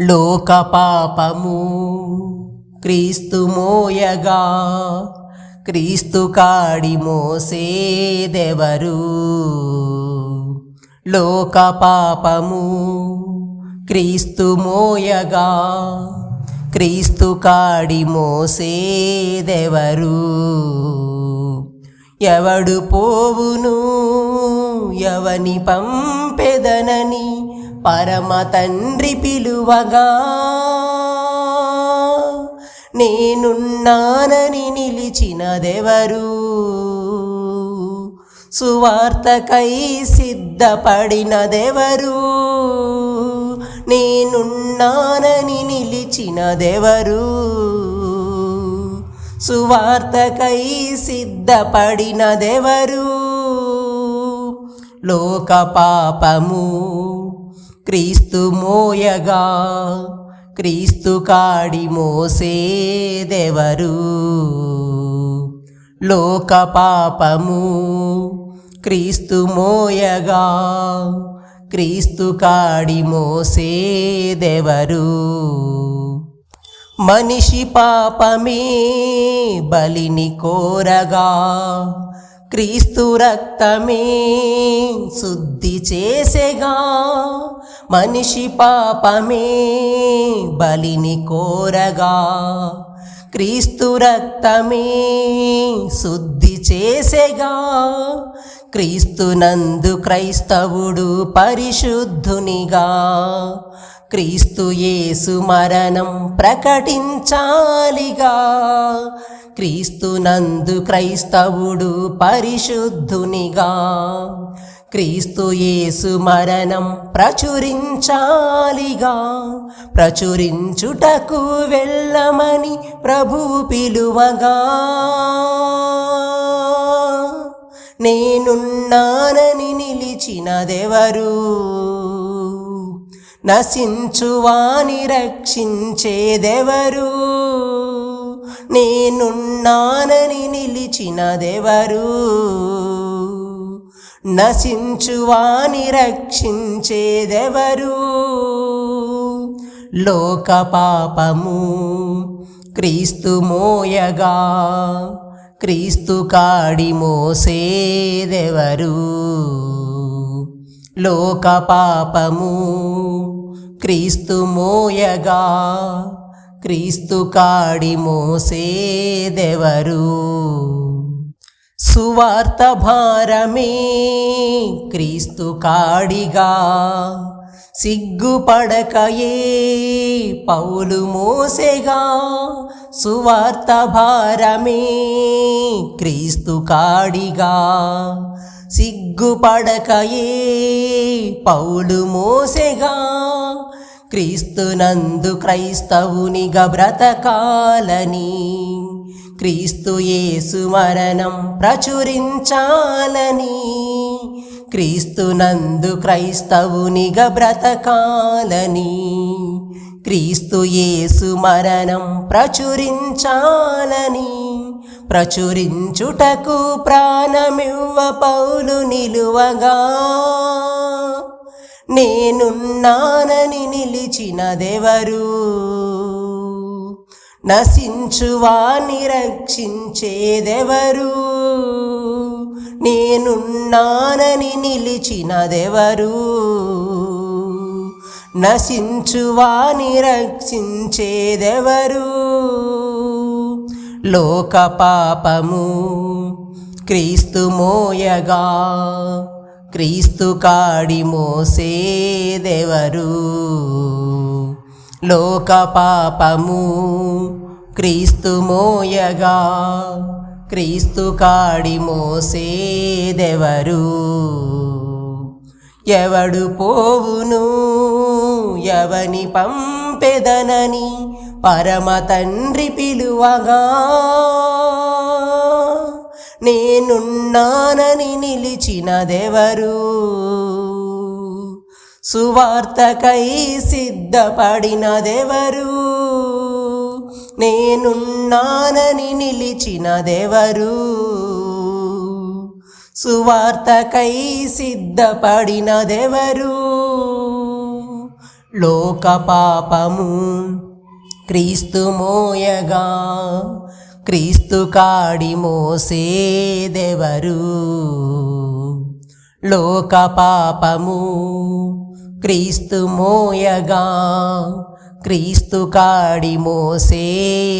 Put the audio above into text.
లోక పాపము క్రీస్తు మోయగా క్రీస్తు కాడి మోసేదెవరు? లోక పాపము క్రీస్తు మోయగా క్రీస్తు కాడి మోసేదెవరు? ఎవడు పోవును ఎవని పంపెదనని పరమ తండ్రి పిలువగా నేనున్నానని నిలిచినదెవరు? సువార్తకై సిద్ధపడినదెవరు? నేనున్నానని నిలిచినదెవరు? సువార్తకై సిద్ధపడినదెవరు? లోక పాపము క్రీస్తు మోయగా క్రీస్తు కాడి మోసేదెవరు లోక పాపము క్రీస్తు మోయగా క్రీస్తు కాడి మోసేదెవరు మనిషి పాపమే బలిని కోరగా క్రీస్తు రక్తమే శుద్ధి చేసేగా. మనిషి పాపమే బలిని కోరగా. క్రీస్తు రక్తమే శుద్ధి చేసేగా. క్రీస్తునందు క్రైస్తవుడు పరిశుద్ధునిగా. క్రీస్తు యేసు మరణం ప్రకటించాలిగా. క్రీస్తునందు క్రైస్తవుడు పరిశుద్ధునిగా. క్రీస్తు యేసు మరణం ప్రచురించాలిగా. ప్రచురించుటకు వెళ్ళమని ప్రభువు పిలువగా. నేనున్నానని నిలిచినదెవరు? నశించువాని రక్షించేదెవరు? నేనున్నానని నిలిచినదెవరు నశించువాని రక్షించేదెవరు లోక పాపము క్రీస్తు మోయగా క్రీస్తు కాడి మోసేదెవరు లోక పాపము క్రీస్తు మోయగా క్రీస్తు కాడి మోసేదెవరు? సువార్త భారమే క్రీస్తు కాడిగా. సిగ్గుపడకయే పౌలు మోసెగా. సువార్త భారమే క్రీస్తు కాడిగా. సిగ్గుపడకయే పౌలు మోసెగా. క్రీస్తునందు క్రైస్తవునిగా బ్రతకాలని క్రీస్తు యేసు మరణం ప్రచురించాలని క్రీస్తునందు క్రైస్తవునిగా బ్రతకాలని క్రీస్తు యేసు మరణం ప్రచురించాలని ప్రచురించుటకు ప్రాణమివ్వ పౌలు నిలువగా. నేనున్నానని నిలిచినదెవరు? నశించువాని రక్షించేదెవరు? నేనున్నానని నిలిచినదెవరు? నశించువాని రక్షించేదెవరు? లోక పాపము క్రీస్తు మోయగా క్రీస్తు కాడి మోసేదెవరు? లోక పాపము క్రీస్తు మోయగా క్రీస్తు కాడి మోసేదెవరు? ఎవడు పోవును ఎవని పంపెదనని పరమ తండ్రి పిలువగా నేనున్నానని నిలిచినదెవరు సువార్తకై సిద్ధపడినదెవరు నేనున్నానని నిలిచినదెవరు సువార్తకై సిద్ధపడినదెవరు లోక పాపము క్రీస్తు మోయగా. క్రీస్తు కాడి మోసేదెవరు? లోక పాపము క్రీస్తు మోయగా క్రీస్తు కాడి మోసేదెవరు?